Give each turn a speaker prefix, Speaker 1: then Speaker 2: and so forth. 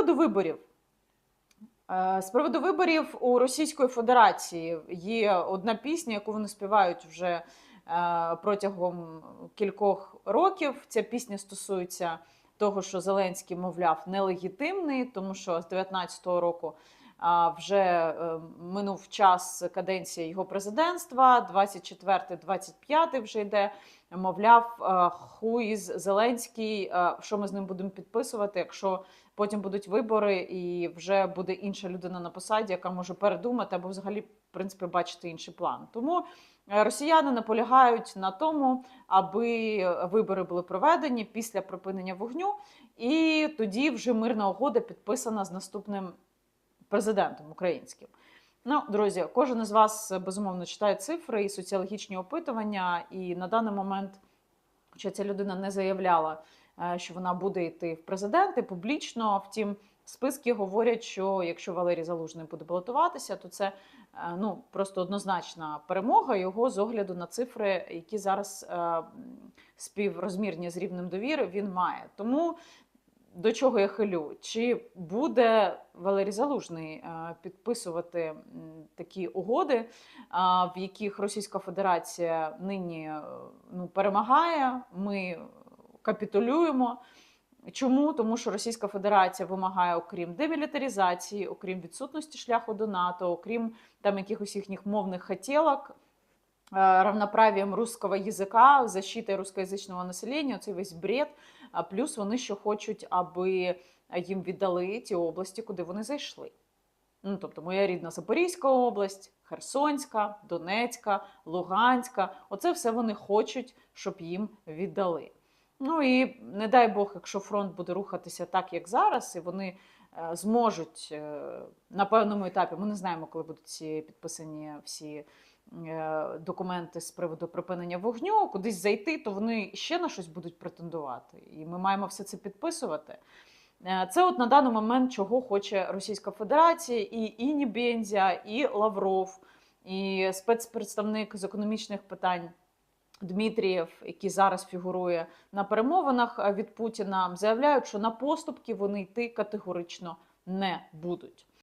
Speaker 1: приводу виборів. Е, З приводу виборів у Російської Федерації є одна пісня, яку вони співають вже е, протягом кількох років. Ця пісня стосується того, що Зеленський, мовляв, нелегітимний, тому що з 19-го року вже е, минув час каденції його президентства, 24-25 вже йде. Мовляв, е, хуїз Зеленський, е, що ми з ним будемо підписувати, якщо потім будуть вибори, і вже буде інша людина на посаді, яка може передумати або взагалі, в принципі, бачити інший план. Тому росіяни наполягають на тому, аби вибори були проведені після припинення вогню, і тоді вже мирна угода підписана з наступним президентом українським. Ну, друзі, кожен із вас безумовно читає цифри і соціологічні опитування, і на даний момент, хоча ця людина не заявляла, е, що вона буде йти в президенти публічно. Втім, списки говорять, що якщо Валерій Залужний буде балотуватися, то це е, ну просто однозначна перемога його з огляду на цифри, які зараз е, співрозмірні з рівнем довіри він має. Тому до чого я хилю? Чи буде Валерій Залужний е, підписувати такі угоди, е, в яких Російська Федерація нині е, ну, перемагає? Ми капітулюємо. Чому? Тому що Російська Федерація вимагає, окрім демілітаризації, окрім відсутності шляху до НАТО, окрім там якихось їхніх мовних хотілок, равноправием русского язика, защитой русскоязичного населення, цей весь бред. А плюс вони ще хочуть, аби їм віддали ті області, куди вони зайшли. Ну, тобто, моя рідна Запорізька область, Херсонська, Донецька, Луганська. Оце все вони хочуть, щоб їм віддали. Ну і не дай Бог, якщо фронт буде рухатися так, як зараз, і вони е, зможуть е, на певному етапі, ми не знаємо, коли будуть ці підписані всі е, документи з приводу припинення вогню, кудись зайти, то вони ще на щось будуть претендувати. І ми маємо все це підписувати. Це от на даний момент, чого хоче Російська Федерація, і Іні Бензя, і Лавров, і спецпредставник з економічних питань Дмитрієв, який зараз фігурує на перемовинах е, від Путіна, заявляють, що на поступки вони йти категорично не будуть.